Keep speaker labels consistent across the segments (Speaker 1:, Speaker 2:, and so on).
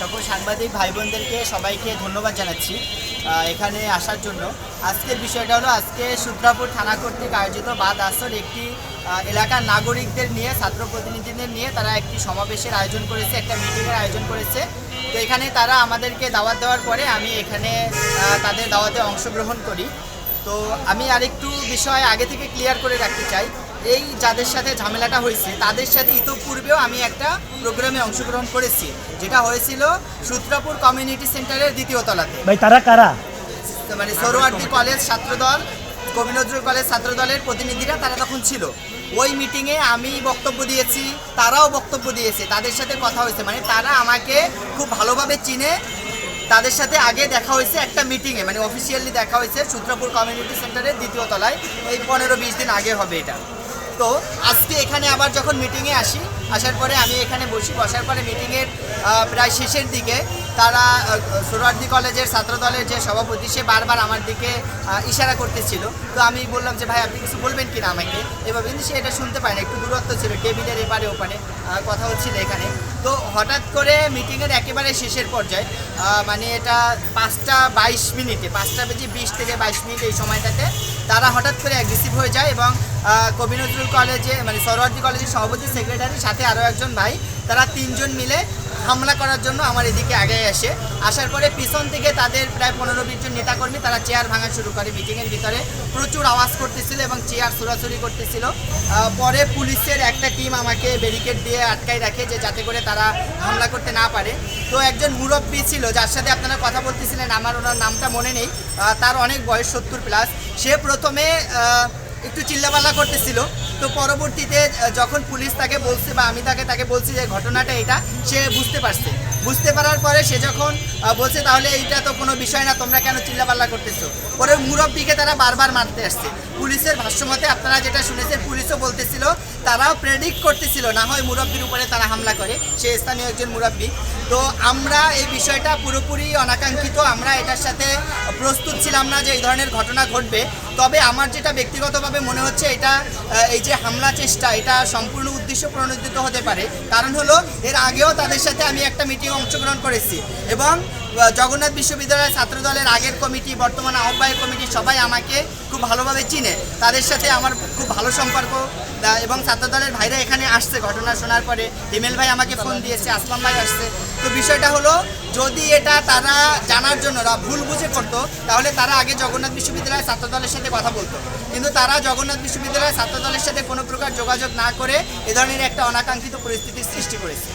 Speaker 1: সকল সাংবাদিক ভাই বোনদেরকে সবাইকে ধন্যবাদ জানাচ্ছি এখানে আসার জন্য। আজকের বিষয়টা হলো, আজকে সুদ্রাপুর থানা কর্তৃক আয়োজিত বাদ আসর একটি এলাকার নাগরিকদের নিয়ে, ছাত্র প্রতিনিধিদের নিয়ে তারা একটি সমাবেশের আয়োজন করেছে, একটা মিটিংয়ের আয়োজন করেছে। তো এখানে তারা আমাদেরকে দাওয়াত দেওয়ার পরে আমি এখানে তাদের দাওয়াতে অংশগ্রহণ করি। তো আমি আরেকটু বিষয় আগে থেকে ক্লিয়ার করে রাখতে চাই। এই যাদের সাথে ঝামেলাটা হয়েছে তাদের সাথে ইতোপূর্বেও আমি একটা প্রোগ্রামে অংশগ্রহণ করেছি। যেটা হয়েছিল সূত্রাপুর কমিউনিটি সেন্টারের দ্বিতীয় তলাতে।
Speaker 2: ভাই তারা কারা?
Speaker 1: মানে সরোয়ার্দি কলেজ ছাত্রদল কবি নজরুল কলেজ ছাত্রদলের প্রতিনিধিরা তারা তখন ছিল। ওই মিটিংয়ে আমি বক্তব্য দিয়েছি তারাও বক্তব্য দিয়েছে তাদের সাথে কথা হয়েছে। মানে তারা আমাকে খুব ভালোভাবে চিনে তাদের সাথে আগে দেখা হয়েছে একটা মিটিংয়ে মানে অফিসিয়ালি দেখা হয়েছে সূত্রপুর কমিউনিটি সেন্টারের দ্বিতীয় তলায়। এই পনেরো বিশ দিন আগে হবে এটা। তো আজকে এখানে আবার যখন মিটিংয়ে আসি, আসার পরে আমি এখানে বসি। বসার পরে মিটিংয়ের প্রায় শেষের দিকে তারা সোরার্দি কলেজের ছাত্রদলের যে সভাপতি, সে বারবার আমার দিকে ইশারা করতেছিল। তো আমি বললাম যে, ভাই, আপনি কিছু বলবেন কিনা আমাকে? এভাবে কিন্তু সে এটা শুনতে পায় না। একটু দূরত্ব ছিল, টেবিলের এপারে, ওপারে কথা হচ্ছিল এখানে। তো হঠাৎ করে মিটিংয়ের একেবারে শেষের পর্যায়ে মানে এটা পাঁচটা বাইশ মিনিটে, পাঁচটা বেজে বিশ থেকে বাইশ মিনিট এই সময়টাতে তারা হঠাৎ করে অ্যাগ্রেসিভ হয়ে যায় এবং কবি নজরুল কলেজে মানে সরোয়ার্দি কলেজের সভাপতি সেক্রেটারি সাথে আরও একজন ভাই, তারা তিনজন মিলে হামলা করার জন্য আমার এদিকে আগে আসে। আসার পরে পিছন থেকে তাদের প্রায় পনেরো বিশ জন নেতাকর্মী তারা চেয়ার ভাঙা শুরু করে। মিটিংয়ের ভিতরে প্রচুর আওয়াজ করতেছিল এবং চেয়ার ছোড়াছুরি করতেছিল। পরে পুলিশের একটা টিম আমাকে ব্যারিকেড দিয়ে আটকাই রাখে যে যাতে করে তারা হামলা করতে না পারে। তো একজন মুরব্বী ছিল, যার সাথে আপনারা কথা বলতেছিলেন, আমার ওনার নামটা মনে নেই। তার অনেক বয়স সত্তর প্লাস সে প্রথমে একটু চিল্লাপাল্লা করতেছিল। তো পরবর্তীতে যখন পুলিশ তাকে বলছে বা আমি তাকে তাকে বলছি যে ঘটনাটা এটা, সে বুঝতে পারছে। বুঝতে পারার পরে সে যখন বলছে, তাহলে এইটা তো কোনো বিষয় না, তোমরা কেন চিল্লাপাল্লা করতেছো? পরে মুরব্বীকে তারা বারবার মারতে আসছে। পুলিশের ভাষ্যমতে আপনারা যেটা শুনেছেন, পুলিশও বলতেছিল, তারাও প্রেডিক্ট করতেছিল, না হয় মুরব্বীর উপরে তারা হামলা করে। সে স্থানীয় একজন মুরব্বী। তো আমরা এই বিষয়টা পুরোপুরি অনাকাঙ্ক্ষিত, আমরা এটার সাথে প্রস্তুত ছিলাম না যে এই ধরনের ঘটনা ঘটবে। তবে আমার যেটা ব্যক্তিগতভাবে মনে হচ্ছে, এটা এই যে হামলা চেষ্টা, এটা সম্পূর্ণ উদ্দেশ্য প্রণোদিত হতে পারে। কারণ হলো, এর আগেও তাদের সাথে আমি একটা মিটিং অংশগ্রহণ করেছি এবং জগন্নাথ বিশ্ববিদ্যালয়ের ছাত্রদলের আগের কমিটি, বর্তমান আহ্বায়ক কমিটি সবাই আমাকে খুব ভালোভাবে চিনে। তাদের সাথে আমার খুব ভালো সম্পর্ক এবং ছাত্রদলের ভাইরা এখানে আসছে। ঘটনা শোনার পরে হিমেল ভাই আমাকে ফোন দিয়েছে, আসলাম ভাই আসছে। তো বিষয়টা হলো যদি এটা তারা জানার জন্য ভুল বুঝে করতো, তাহলে তারা আগে জগন্নাথ বিশ্ববিদ্যালয়ের ছাত্রদলের সাথে কথা বলতো। কিন্তু তারা জগন্নাথ বিশ্ববিদ্যালয়ের ছাত্রদলের সাথে কোনো প্রকার যোগাযোগ না করে এ ধরনের একটা অনাকাঙ্ক্ষিত পরিস্থিতির সৃষ্টি করেছে।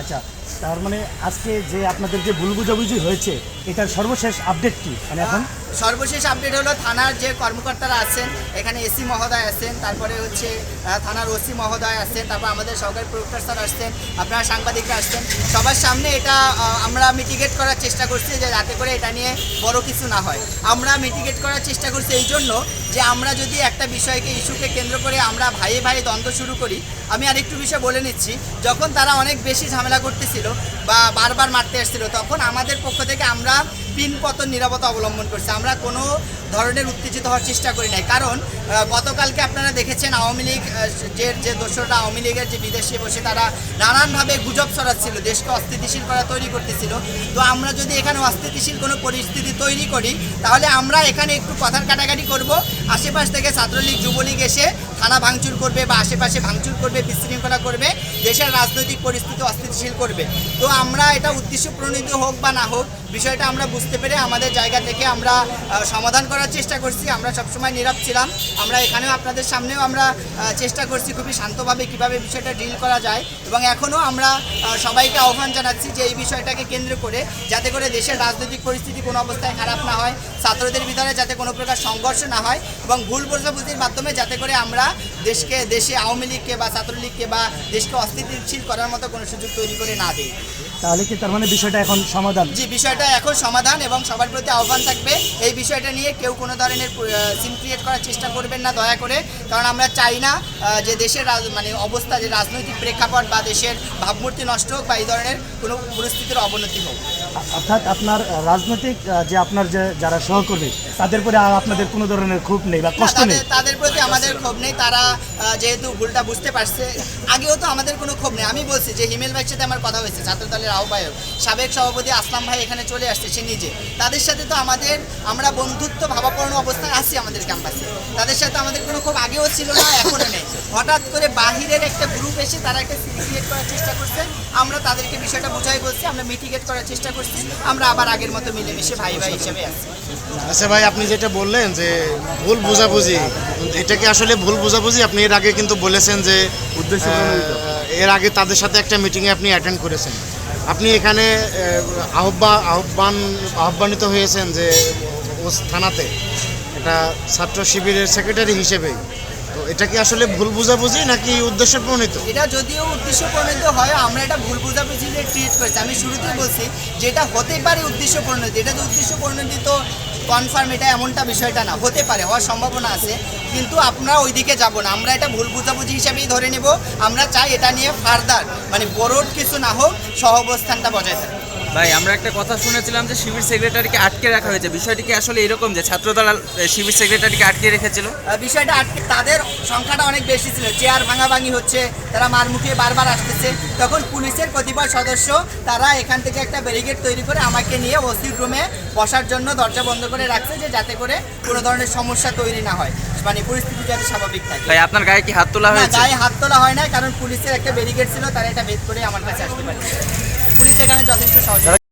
Speaker 2: আচ্ছা তার মানে আজকে যে আপনাদের যে ভুল বুঝাবুঝি হয়েছে, এটার সর্বশেষ আপডেট কি? মানে এখন?
Speaker 1: সর্বশেষ আপডেট হলো থানার যে কর্মকর্তারা আছেন, এখানে এসি মহোদয় আছেন, তারপরে হচ্ছে থানার ওসি মহোদয় আছেন, তারপর আমাদের সরকারি প্রক্টর স্যার আসছেন, আপনারা সাংবাদিকরা আসছেন। সবার সামনে এটা আমরা মিটিগেট করার চেষ্টা করছি যে যাতে করে এটা নিয়ে বড় কিছু না হয়। আমরা মিটিগেট করার চেষ্টা করছি এই জন্য যে আমরা যদি একটা বিষয়কে, ইস্যুকে কেন্দ্র করে আমরা ভাইয়ে ভাইয়ে দ্বন্দ্ব শুরু করি, আমি আরেকটু বিষয় বলে নিচ্ছি, যখন তারা অনেক বেশি ঝামেলা করতেছিল বা বারবার মারতে আসছিল, তখন আমাদের পক্ষ থেকে আমরা পিন পতন নিরাপত্তা অবলম্বন করছে। আমরা কোনো ধরনের উত্তেজিত হওয়ার চেষ্টা করি নাই। কারণ গতকালকে আপনারা দেখেছেন আওয়ামী লীগ যে যে দোসররা আওয়ামী লীগের যে বিদেশে বসে তারা নানানভাবে গুজব ছড়াচ্ছিল, দেশকে অস্থিতিশীল করা তৈরি করতেছিল। তো আমরা যদি এখানে অস্থিতিশীল কোনো পরিস্থিতি তৈরি করি, তাহলে আমরা এখানে একটু কথার কাটাকাটি করব। আশেপাশ থেকে ছাত্রলীগ, যুবলীগ এসে থানা ভাঙচুর করবে বা আশেপাশে ভাঙচুর করবে, বিশৃঙ্খলা করবে, দেশের রাজনৈতিক পরিস্থিতি অস্থিতিশীল করবে। তো আমরা এটা উদ্দেশ্য প্রণীত হোক বা না হোক, বিষয়টা আমরা বুঝতে পেরে আমাদের জায়গা থেকে আমরা সমাধান করার চেষ্টা করছি। আমরা সবসময় নীরব ছিলাম। আমরা এখানেও আপনাদের সামনেও আমরা চেষ্টা করছি খুবই শান্তভাবে কীভাবে বিষয়টা ডিল করা যায় এবং এখনও আমরা সবাইকে আহ্বান জানাচ্ছি যে এই বিষয়টাকে কেন্দ্র করে যাতে করে দেশের রাজনৈতিক পরিস্থিতি কোনো অবস্থায় খারাপ না হয়, ছাত্রদের ভিতরে যাতে কোনো প্রকার সংঘর্ষ না হয়। এবং ভুল বোঝাবুঝির মাধ্যমে যাতে করে আমরা দেশকে দেশে আওয়ামী লীগকে বা ছাত্রলীগকে বা দেশকে অস্থিতিশীল করার মতো কোনো সুযোগ তৈরি করে না দিই।
Speaker 2: তাহলে কি তার মানে বিষয়টা এখন সমাধান?
Speaker 1: জি বিষয়টা এখন সমাধান এবং সবার প্রতি আহ্বান থাকবে। এই বিষয়টা নিয়ে কেউ কোনো ধরনের সিন ক্রিয়েট করার চেষ্টা করবেন না দয়া করে। কারণ আমরা চাই না যে দেশের মানে অবস্থা যে রাজনৈতিক প্রেক্ষাপট বা দেশের ভাবমূর্তি নষ্ট হোক বা এই ধরনের কোনো পরিস্থিতির অবনতি হোক।
Speaker 2: অর্থাৎ আপনার রাজনৈতিক যে আপনার যে যারা সহকর্মী তাদের পরে আর আপনাদের কোনো ধরনের ক্ষোভ নেই বা কষ্ট নেই?
Speaker 1: তাদের প্রতি আমাদের ক্ষোভ নেই তারা যেহেতু ভুলটা বুঝতে পারছে আগেও তো আমাদের কোনো ক্ষোভ নেই। আমি বলছি যে হিমেল ভাইয়ের সাথে আমার কথা হয়েছে ছাত্র দলের আহ্বায়ক সাবেক সভাপতি আসলাম ভাই এখানে চলে আসছে সে নিজে। তাদের সাথে তো আমাদের আমরা বন্ধুত্ব ভাবাপন্ন অবস্থায় আছি আমাদের ক্যাম্পাসে তাদের সাথে আমাদের কোনো ক্ষোভ আগেও ছিল না এখনও নেই। হঠাৎ করে বাহিরের একটা গ্রুপ এসে তারা একটা ক্রিয়েট করার চেষ্টা করছে। আমরা তাদেরকে বিষয়টা বোঝাই বলছি আমরা মিটিগেট করার চেষ্টা করছি। আমরা আবার আগের মতো মিলেমিশে ভাই ভাই হিসেবে আছি।
Speaker 3: আচ্ছা ভাই আপনি যেটা বললেন যে ভুল বোঝাবুঝি এটা কি আসলে ভুল বোঝাবুঝি? আপনি এর আগে কিন্তু বলেছেন যে
Speaker 4: উদ্দেশ্য
Speaker 3: এর আগে তাদের সাথে একটা মিটিংয়ে আপনি অ্যাটেন্ড করেছেন। আপনি এখানে আহ্বান আহ্বান আহ্বানিত হয়েছেন যে ও থানাতে একটা ছাত্র শিবিরের সেক্রেটারি হিসেবে তো এটা কি আসলে ভুল বোঝাবুঝি নাকি উদ্দেশ্য প্রণীত?
Speaker 1: এটা যদিও উদ্দেশ্য প্রণীত হয়, আমরা এটা ভুল বোঝাবুঝি ট্রিট করেছি। আমি শুরুতেই বলছি যে এটা হতে পারে উদ্দেশ্য প্রণীত, এটা যে উদ্দেশ্য প্রণোদিত কনফার্ম এটা এমনটা বিষয়টা না, হতে পারে, হওয়ার সম্ভাবনা আছে, কিন্তু আমরা ওইদিকে যাব না। আমরা এটা ভুল বোঝাবুঝি হিসাবেই ধরে নেব, আমরা চাই এটা নিয়ে ফার্দার মানে বড়োট কিছু না হোক, সহাবস্থানটা বজায় থাকে।
Speaker 5: ভাই আমরা একটা কথা শুনেছিলাম যে শিবির সেক্রেটারিকে আটকে রাখা হয়েছে। বিষয়টি কি আসলে এরকম যে ছাত্রদল শিবির সেক্রেটারিকে আটকে রেখেছিল?
Speaker 1: বিষয়টা আটকে তাদের সংখ্যাটা অনেক বেশি ছিল। চেয়ার ভাঙাভাঙি হচ্ছে তারা মারমুখিয়ে বারবার আসতেছে। তখন পুলিশের কতিপয় সদস্য তারা এখান থেকে একটা ব্যারিকেড তৈরি করে আমাকে নিয়ে ওসির রুমে বসার জন্য দরজা বন্ধ করে রাখছে যে যাতে করে কোনো ধরনের সমস্যা তৈরি না হয়। মানে পরিস্থিতি যাতে স্বাভাবিক থাকে।
Speaker 5: ভাই আপনার গায়ে কি হাত তোলা
Speaker 1: না
Speaker 5: হয়েছে?
Speaker 1: গায়ে হাত তোলা হয় না কারণ পুলিশের একটা ব্যারিকেড ছিল তারা এটা ভেদ করে আমার কাছে আসতে পারে পুলিশ এখানে যথেষ্ট সহযোগিতা